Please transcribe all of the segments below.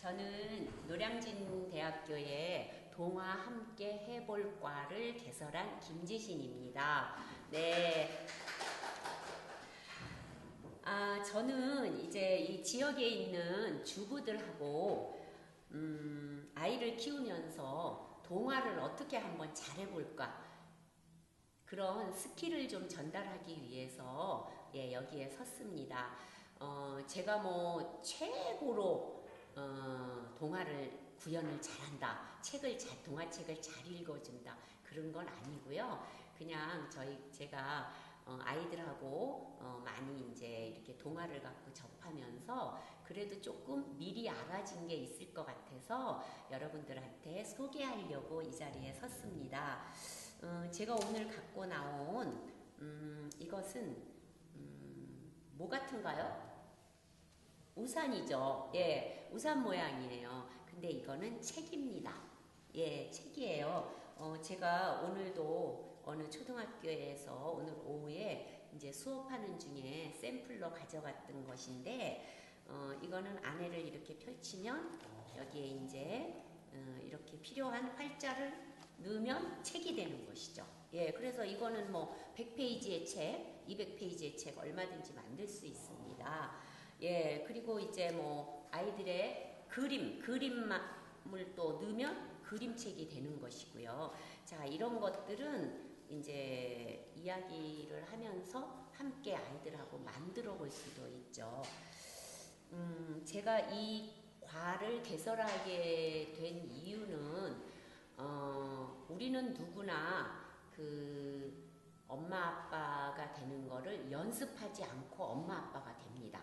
저는 노량진 대학교의 동화 함께 해볼과를 개설한 김지신입니다. 네. 아, 저는 이제 이 지역에 있는 주부들하고 음, 아이를 키우면서 동화를 어떻게 한번 잘해볼까 그런 스킬을 좀 전달하기 위해서 예, 여기에 섰습니다. 어, 제가 뭐 최고로 어, 동화를 구현을 잘한다. 책을 잘 동화책을 잘 읽어준다. 그런 건 아니고요. 그냥 저희 제가 어, 아이들하고 어, 많이 이제 이렇게 동화를 갖고 접하면서 그래도 조금 미리 알아진 게 있을 것 같아서 여러분들한테 소개하려고 이 자리에 섰습니다. 어, 제가 오늘 갖고 나온 음, 이것은 음, 뭐 같은가요? 우산이죠. 예, 우산 모양이에요. 근데 이거는 책입니다. 예, 책이에요. 어, 제가 오늘도 어느 초등학교에서 오늘 오후에 이제 수업하는 중에 샘플로 가져갔던 것인데, 어, 이거는 안에를 이렇게 펼치면 여기에 이제 어, 이렇게 필요한 활자를 넣으면 책이 되는 것이죠. 예, 그래서 이거는 뭐 100페이지의 책, 200페이지의 책 얼마든지 만들 수 있습니다. 예, 그리고 이제 뭐 아이들의 그림, 그림을 또 넣으면 그림책이 되는 것이고요. 자, 이런 것들은 이제 이야기를 하면서 함께 아이들하고 만들어 볼 수도 있죠. 음, 제가 이 과를 개설하게 된 이유는 어, 우리는 누구나 그 엄마 아빠가 되는 거를 연습하지 않고 엄마 아빠가 됩니다.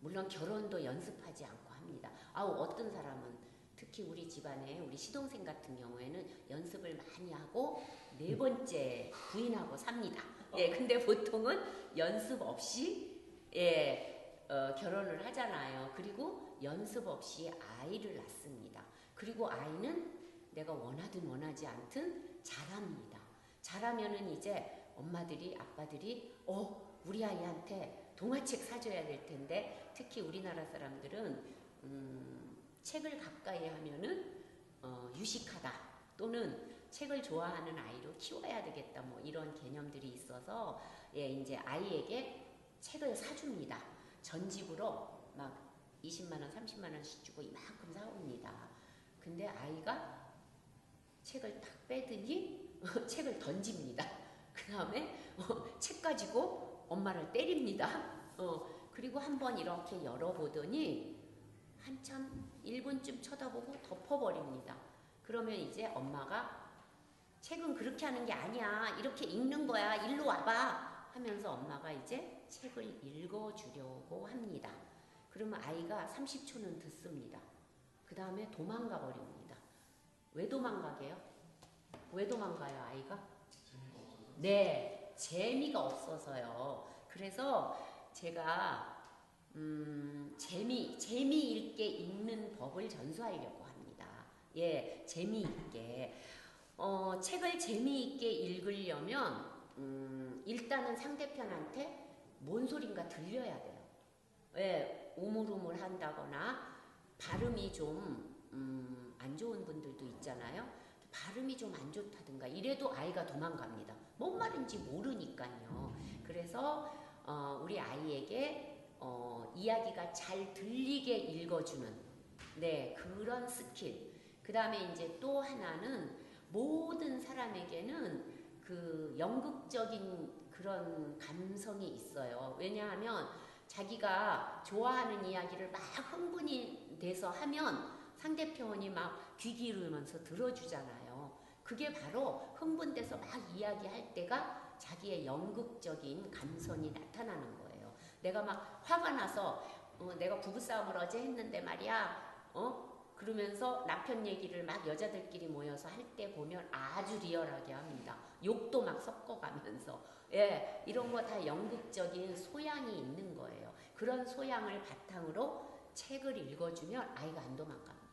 물론 결혼도 연습하지 않고 합니다. 아우 어떤 사람은 특히 우리 집안에 우리 시동생 같은 경우에는 연습을 많이 하고 네 번째 부인하고 삽니다. 예, 근데 보통은 연습 없이 예, 어, 결혼을 하잖아요. 그리고 연습 없이 아이를 낳습니다. 그리고 아이는 내가 원하든 원하지 않든 잘합니다. 잘하면은 이제 엄마들이 아빠들이 어 우리 아이한테 동화책 사줘야 될 텐데 특히 우리나라 사람들은 음, 책을 가까이 하면은 어, 유식하다 또는 책을 좋아하는 아이로 키워야 되겠다 뭐 이런 개념들이 있어서 예 이제 아이에게 책을 사줍니다. 전집으로 막 20만 원 30만 원씩 주고 이만큼 사옵니다. 근데 아이가 책을 탁 빼더니 책을 던집니다. 그 다음에 어, 책 가지고 엄마를 때립니다. 어, 그리고 한번 이렇게 열어보더니 한참 1분쯤 쳐다보고 덮어버립니다. 그러면 이제 엄마가 책은 그렇게 하는 게 아니야. 이렇게 읽는 거야. 일로 와봐. 하면서 엄마가 이제 책을 읽어주려고 합니다. 그러면 아이가 30초는 듣습니다. 그 다음에 도망가 버립니다. 왜 도망가게요? 왜 도망가요, 아이가? 네, 재미가 없어서요. 그래서 제가 음, 재미 재미있게 읽는 법을 전수하려고 합니다. 예, 재미있게 어, 책을 재미있게 읽으려면 음, 일단은 상대편한테 뭔 소린가 들려야 돼요. 예, 우물우물 한다거나 발음이 좀안 음, 좋은 분들도 있잖아요. 발음이 좀 안 좋다든가 이래도 아이가 도망갑니다. 뭔 말인지 모르니까요. 그래서 어, 우리 아이에게 어, 이야기가 잘 들리게 읽어주는 네 그런 스킬. 그 다음에 이제 또 하나는 모든 사람에게는 그 연극적인 그런 감성이 있어요. 왜냐하면 자기가 좋아하는 이야기를 막 흥분이 돼서 하면 상대편이 막 귀 기울이면서 들어주잖아요. 그게 바로 흥분돼서 막 이야기할 때가 자기의 연극적인 감성이 나타나는 거예요. 내가 막 화가 나서 어, 내가 부부싸움을 어제 했는데 말이야. 어? 그러면서 남편 얘기를 막 여자들끼리 모여서 할 때 보면 아주 리얼하게 합니다. 욕도 막 섞어가면서. 예, 이런 거 다 연극적인 소양이 있는 거예요. 그런 소양을 바탕으로 책을 읽어주면 아이가 안 도망갑니다.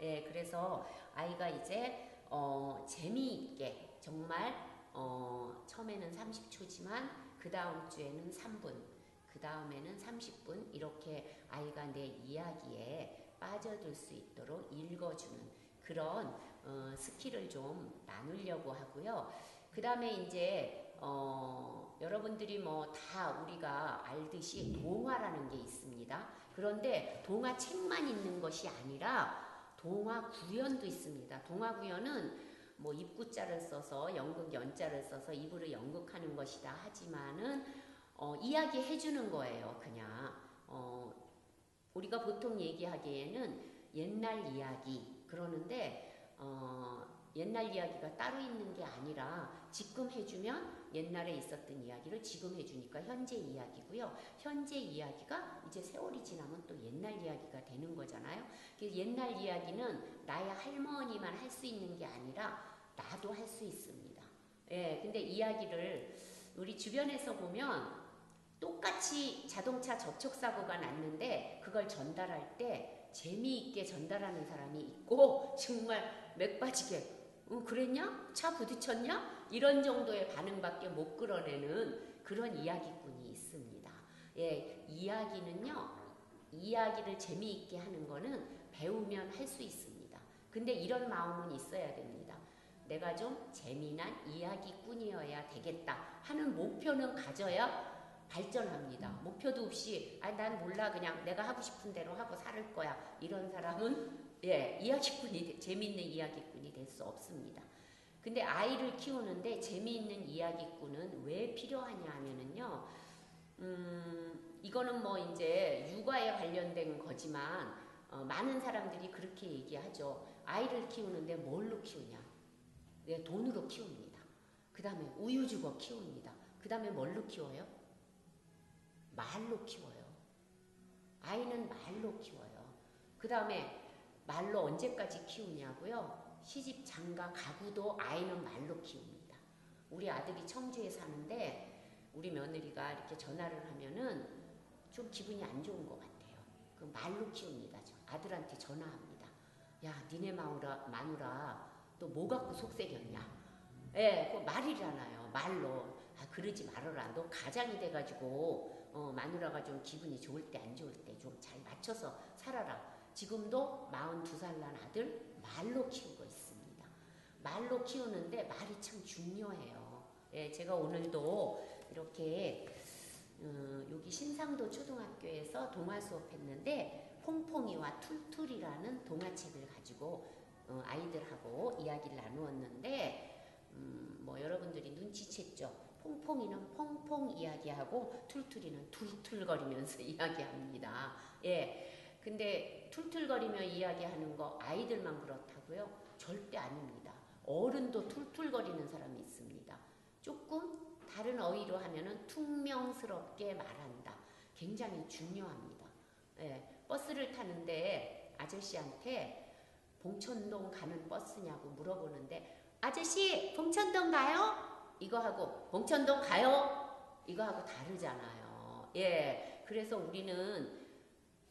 예, 그래서 아이가 이제 어, 재미있게 정말 어, 처음에는 30초지만 그 다음 주에는 3분, 그 다음에는 30분 이렇게 아이가 내 이야기에 빠져들 수 있도록 읽어주는 그런 어, 스킬을 좀 나누려고 하고요. 그 다음에 이제 어, 여러분들이 뭐 다 우리가 알듯이 동화라는 게 있습니다. 그런데 동화 책만 있는 것이 아니라 동화 구연도 있습니다. 동화 구연은 뭐 입구자를 써서 연극 연자를 써서 입으로 연극하는 것이다 하지만은 어, 이야기 해 주는 거예요. 그냥 어, 우리가 보통 얘기하기에는 옛날 이야기 그러는데 어, 옛날 이야기가 따로 있는 게 아니라 지금 해주면 옛날에 있었던 이야기를 지금 해주니까 현재 이야기고요. 현재 이야기가 이제 세월이 지나면 또 옛날 이야기가 되는 거잖아요. 그래서 옛날 이야기는 나의 할머니만 할 수 있는 게 아니라 나도 할 수 있습니다. 예, 근데 이야기를 우리 주변에서 보면 똑같이 자동차 접촉사고가 났는데 그걸 전달할 때 재미있게 전달하는 사람이 있고 정말 맥 빠지게 응, 그랬냐? 차 부딪혔냐? 이런 정도의 반응밖에 못 끌어내는 그런 이야기꾼이 있습니다. 예, 이야기는요, 이야기를 재미있게 하는 거는 배우면 할 수 있습니다. 근데 이런 마음은 있어야 됩니다. 내가 좀 재미난 이야기꾼이어야 되겠다 하는 목표는 가져야 발전합니다. 목표도 없이 아 난 몰라 그냥 내가 하고 싶은 대로 하고 살 거야 이런 사람은 예 이야기꾼이 재미있는 이야기꾼이 될 수 없습니다. 근데 아이를 키우는데 재미있는 이야기꾼은 왜 필요하냐 하면은요 음 이거는 뭐 이제 육아에 관련된 거지만 어, 많은 사람들이 그렇게 얘기하죠. 아이를 키우는데 뭘로 키우냐? 네, 돈으로 키웁니다. 그 다음에 우유 주고 키웁니다. 그 다음에 뭘로 키워요? 말로 키워요. 아이는 말로 키워요. 그 다음에 말로 언제까지 키우냐고요? 시집, 장가, 가구도 아이는 말로 키웁니다. 우리 아들이 청주에 사는데 우리 며느리가 이렇게 전화를 하면은 좀 기분이 안 좋은 것 같아요. 그 말로 키웁니다. 저 아들한테 전화합니다. 야, 니네 마누라, 마누라 또 뭐 갖고 속색였냐? 예, 그 말이잖아요. 말로. 아, 그러지 말아라. 너 가장이 돼가지고, 어, 마누라가 좀 기분이 좋을 때, 안 좋을 때 좀 잘 맞춰서 살아라. 지금도 42살 난 아들 말로 키우고 있습니다. 말로 키우는데 말이 참 중요해요. 예, 제가 오늘도 이렇게, 어, 여기 신상도 초등학교에서 동화 수업했는데, 퐁퐁이와 툴툴이라는 동화책을 가지고 어, 아이들하고 이야기를 나누었는데 음, 뭐 여러분들이 눈치챘죠. 퐁퐁이는 퐁퐁 이야기하고 툴툴이는 툴툴거리면서 이야기합니다. 예. 근데 툴툴거리며 이야기하는 거 아이들만 그렇다고요? 절대 아닙니다. 어른도 툴툴거리는 사람이 있습니다. 조금 다른 어휘로 하면은 퉁명스럽게 말한다. 굉장히 중요합니다. 예. 버스를 타는데 아저씨한테 봉천동 가는 버스냐고 물어보는데 아저씨 봉천동 가요? 이거 하고 봉천동 가요? 이거 하고 다르잖아요. 예. 그래서 우리는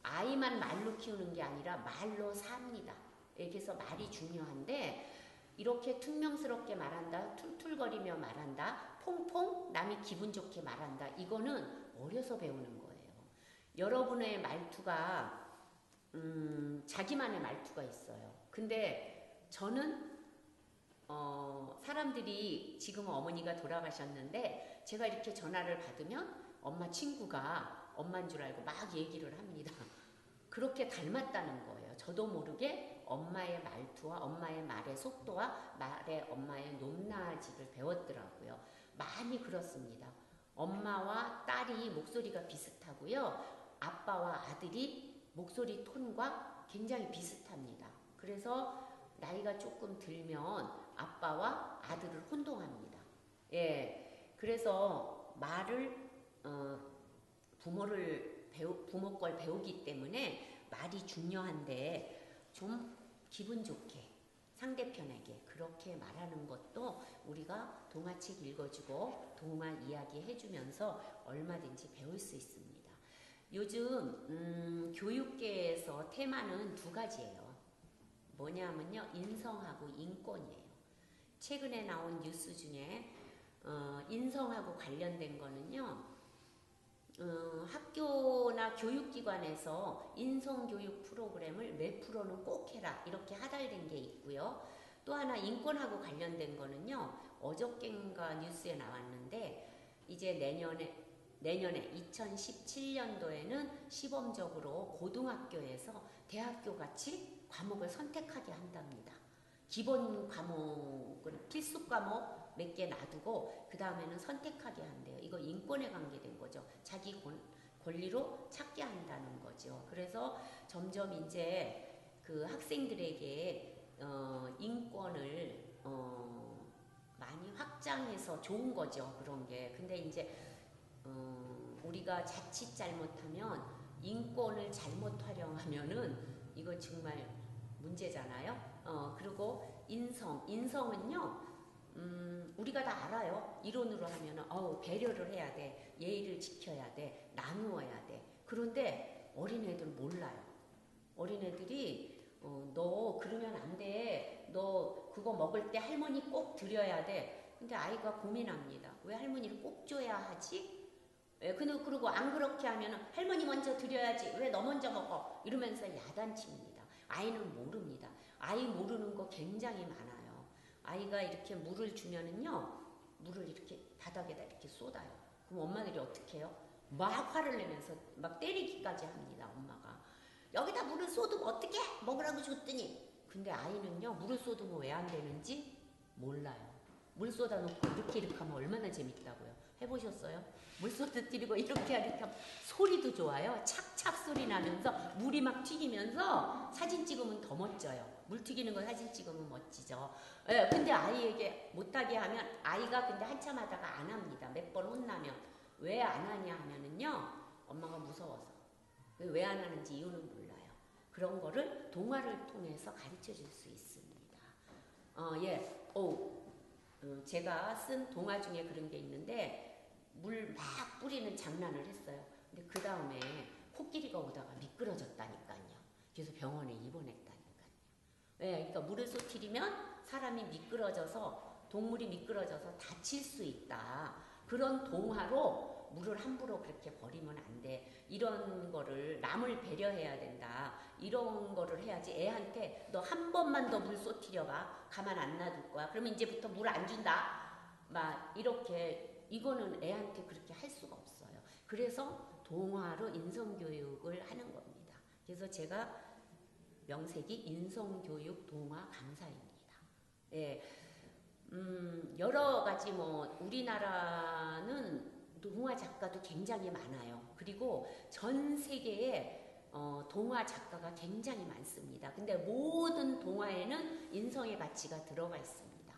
아이만 말로 키우는 게 아니라 말로 삽니다. 예, 그래서 말이 중요한데 이렇게 퉁명스럽게 말한다, 툴툴거리며 말한다, 퐁퐁 남이 기분 좋게 말한다. 이거는 어려서 배우는 거예요. 여러분의 말투가 음, 자기만의 말투가 있어요. 근데 저는 어, 사람들이 지금 어머니가 돌아가셨는데 제가 이렇게 전화를 받으면 엄마 친구가 엄마인 줄 알고 막 얘기를 합니다. 그렇게 닮았다는 거예요. 저도 모르게 엄마의 말투와 엄마의 말의 속도와 말의 엄마의 높낮이를 배웠더라고요. 많이 그렇습니다. 엄마와 딸이 목소리가 비슷하고요. 아빠와 아들이 목소리 톤과 굉장히 비슷합니다. 그래서 나이가 조금 들면 아빠와 아들을 혼동합니다. 예. 그래서 말을 어, 부모를 배우 부모 걸 배우기 때문에 말이 중요한데 좀 기분 좋게 상대편에게 그렇게 말하는 것도 우리가 동화책 읽어주고 동화 이야기 해주면서 얼마든지 배울 수 있습니다. 요즘 음, 교육계에서 테마는 두 가지예요. 뭐냐면요 인성하고 인권이에요. 최근에 나온 뉴스 중에 어, 인성하고 관련된 거는요 어, 학교나 교육기관에서 인성교육 프로그램을 몇 프로는 꼭 해라 이렇게 하달된 게 있고요. 또 하나 인권하고 관련된 거는요. 어저께인가 뉴스에 나왔는데 이제 내년에 내년에 2017년도에는 시범적으로 고등학교에서 대학교 같이 과목을 선택하게 한답니다. 기본 과목은 필수 과목 몇 개 놔두고 그 다음에는 선택하게 한대요. 이거 인권에 관계된 거죠. 자기 권, 권리로 찾게 한다는 거죠. 그래서 점점 이제 그 학생들에게 어, 인권을 어, 많이 확장해서 좋은 거죠. 그런 게. 근데 이제 어, 우리가 자칫 잘못하면 인권을 잘못 활용하면은 이거 정말 문제잖아요. 어, 그리고 인성, 인성은요, 음, 우리가 다 알아요. 이론으로 하면은, 어우, 배려를 해야 돼. 예의를 지켜야 돼. 나누어야 돼. 그런데 어린애들 몰라요. 어린애들이, 어, 너 그러면 안 돼. 너 그거 먹을 때 할머니 꼭 드려야 돼. 근데 아이가 고민합니다. 왜 할머니를 꼭 줘야 하지? 예, 근데 그리고 안 그렇게 하면 할머니 먼저 드려야지. 왜 너 먼저 먹어? 이러면서 야단칩니다. 아이는 모릅니다. 아이 모르는 거 굉장히 많아요. 아이가 이렇게 물을 주면은요, 물을 이렇게 바닥에다 이렇게 쏟아요. 그럼 엄마들이 어떻게 해요? 막 화를 내면서 막 때리기까지 합니다, 엄마가. 여기다 물을 쏟으면 어떻게 먹으라고 줬더니. 근데 아이는요, 물을 쏟으면 왜 안 되는지 몰라요. 물 쏟아놓고 이렇게 이렇게 하면 얼마나 재밌다고요. 해보셨어요? 물 쏟아뜨리고 이렇게 하니까 소리도 좋아요. 착착 소리 나면서 물이 막 튀기면서 사진 찍으면 더 멋져요. 물 튀기는 거 사진 찍으면 멋지죠. 예, 근데 아이에게 못하게 하면 아이가 근데 한참 하다가 안 합니다. 몇 번 혼나면 왜 안 하냐 하면은요 엄마가 무서워서 왜 안 하는지 이유는 몰라요. 그런 거를 동화를 통해서 가르쳐 줄 수 있습니다. 어, 예, 오, 어, 제가 쓴 동화 중에 그런 게 있는데 물 막 뿌리는 장난을 했어요. 근데 그 다음에 코끼리가 오다가 미끄러졌다니까요. 그래서 병원에 입원했다니까요. 예, 그러니까 물을 쏟트리면 사람이 미끄러져서 동물이 미끄러져서 다칠 수 있다. 그런 동화로 물을 함부로 그렇게 버리면 안 돼. 이런 거를 남을 배려해야 된다. 이런 거를 해야지 애한테 너 한 번만 더 물 쏟트려봐. 가만 안 놔둘 거야. 그러면 이제부터 물 안 준다. 막 이렇게 이거는 애한테 그렇게 할 수가 없어요. 그래서 동화로 인성교육을 하는 겁니다. 그래서 제가 명색이 인성교육 동화 강사입니다. 예, 음, 여러 가지 뭐 우리나라는 동화 작가도 굉장히 많아요. 그리고 전 세계에 어, 동화 작가가 굉장히 많습니다. 근데 모든 동화에는 인성의 가치가 들어가 있습니다.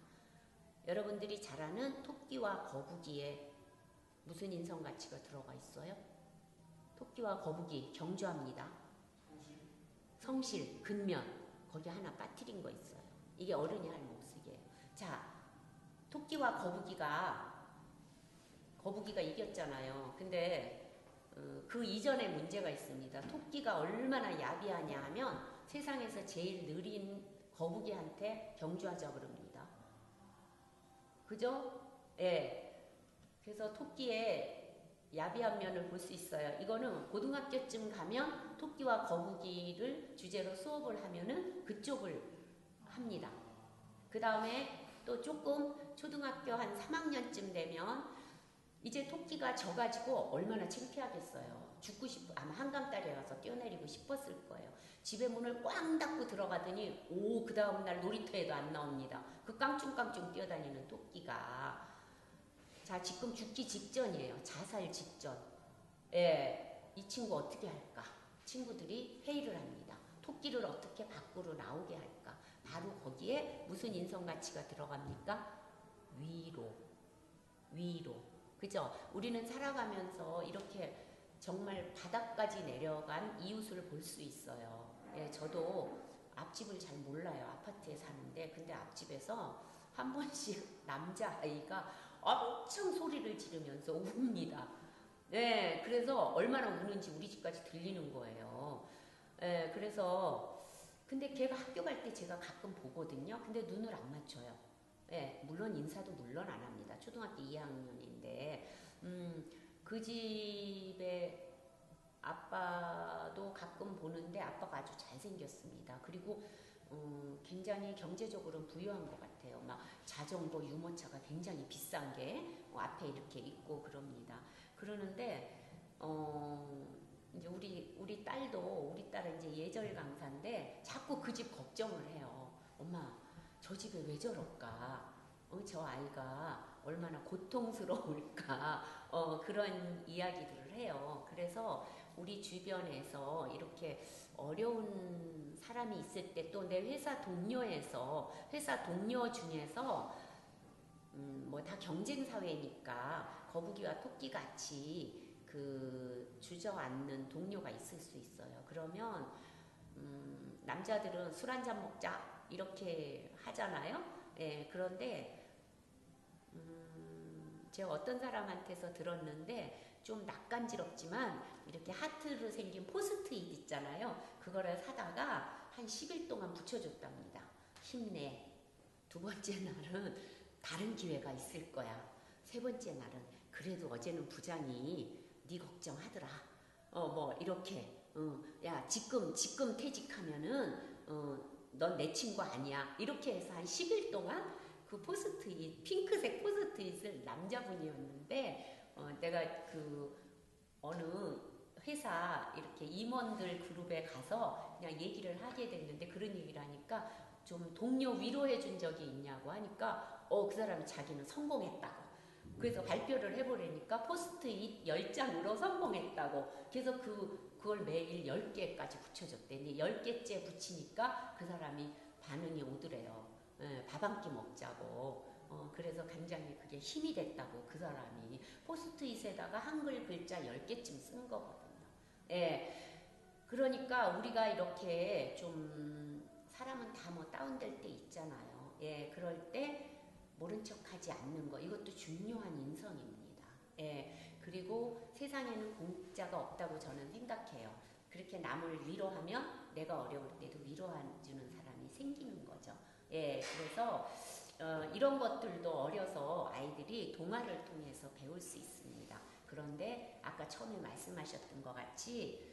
여러분들이 잘 아는 토끼와 거북이에 무슨 인성 가치가 들어가 있어요? 토끼와 거북이 경주합니다. 성실, 근면 거기 하나 빠뜨린 거 있어요. 이게 어른이 할 모습이에요. 자, 토끼와 거북이가 거북이가 이겼잖아요. 근데 어, 그 이전에 문제가 있습니다. 토끼가 얼마나 야비하냐 하면 세상에서 제일 느린 거북이한테 경주하자 그럽니다. 그죠? 예. 그래서 토끼의 야비한 면을 볼 수 있어요. 이거는 고등학교쯤 가면 토끼와 거북이를 주제로 수업을 하면은 그쪽을 합니다. 그 다음에 또 조금 초등학교 한 3학년쯤 되면 이제 토끼가 져가지고 얼마나 창피하겠어요. 죽고 싶, 아마 한강다리에 가서 뛰어내리고 싶었을 거예요. 집에 문을 꽝 닫고 들어가더니 오, 그 다음날 놀이터에도 안 나옵니다. 그 깡충깡충 뛰어다니는 토끼가. 자, 지금 죽기 직전이에요. 자살 직전. 예, 이 친구 어떻게 할까? 친구들이 회의를 합니다. 토끼를 어떻게 밖으로 나오게 할까? 바로 거기에 무슨 인성 가치가 들어갑니까? 위로. 위로. 그죠? 우리는 살아가면서 이렇게 정말 바닥까지 내려간 이웃을 볼 수 있어요. 예, 저도 앞집을 잘 몰라요. 아파트에 사는데. 근데 앞집에서 한 번씩 남자아이가 엄청 소리를 지르면서 웁니다. 예, 그래서 얼마나 우는지 우리 집까지 들리는 거예요. 예, 그래서 근데 걔가 학교 갈 때 제가 가끔 보거든요. 근데 눈을 안 맞춰요. 예, 물론 인사도 물론 안 합니다. 초등학교 2학년인데, 음, 그 집에 아빠 아빠가 아주 잘생겼습니다. 그리고 어, 굉장히 경제적으로 부유한 것 같아요. 막 자전거, 유모차가 굉장히 비싼 게 어, 앞에 이렇게 있고 그럽니다. 그러는데 어, 이제 우리 우리 딸도 우리 딸은 이제 예절 강사인데 자꾸 그 집 걱정을 해요. 엄마 저 집에 왜 저럴까? 어, 저 아이가 얼마나 고통스러울까? 어, 그런 이야기들을 해요. 그래서 우리 주변에서 이렇게 어려운 사람이 있을 때 또 내 회사 동료에서 회사 동료 중에서 음, 뭐 다 경쟁 사회니까 거북이와 토끼 같이 그 주저앉는 동료가 있을 수 있어요. 그러면 음, 남자들은 술 한잔 먹자 이렇게 하잖아요. 예, 그런데 음, 제가 어떤 사람한테서 들었는데 좀 낯간지럽지만 이렇게 하트로 생긴 포스트잇 있잖아요. 그거를 사다가 한 10일 동안 붙여줬답니다. 힘내. 두 번째 날은 다른 기회가 있을 거야. 세 번째 날은 그래도 어제는 부장이 네 걱정하더라. 어 뭐 이렇게 어, 야 지금 지금 퇴직하면은 어, 넌 내 친구 아니야. 이렇게 해서 한 10일 동안 그 포스트잇 핑크색 포스트잇을 남자분이었는데 어, 내가 그 어느 회사 이렇게 임원들 그룹에 가서 그냥 얘기를 하게 됐는데 그런 얘기를 하니까 좀 동료 위로해 준 적이 있냐고 하니까 어 그 사람이 자기는 성공했다고. 그래서 발표를 해보려니까 포스트잇 10장으로 성공했다고. 그래서 그 그걸 매일 10개까지 붙여줬대. 근데 10개째 붙이니까 그 사람이 반응이 오더래요. 예, 밥한 끼 먹자고 어, 그래서 굉장히 그게 힘이 됐다고 그 사람이 포스트잇에다가 한글 글자 10개쯤 쓴 거거든요. 예. 그러니까 우리가 이렇게 좀 사람은 다 뭐 다운될 때 있잖아요. 예. 그럴 때 모른 척 하지 않는 거 이것도 중요한 인성입니다. 예. 그리고 세상에는 공짜가 없다고 저는 생각해요. 그렇게 남을 위로하면 내가 어려울 때도 위로해주는 사람이 생기는 거죠. 예. 그래서 어, 이런 것들도 어려서 아이들이 동화를 통해서 배울 수 있습니다. 그런데 아까 처음에 말씀하셨던 것 같이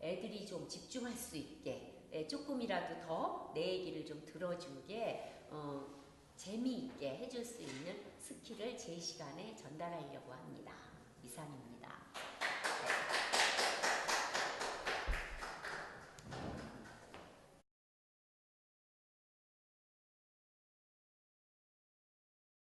애들이 좀 집중할 수 있게 예, 조금이라도 더 내 얘기를 좀 들어주게 어, 재미있게 해줄 수 있는 스킬을 제 시간에 전달하려고 합니다. 이상입니다.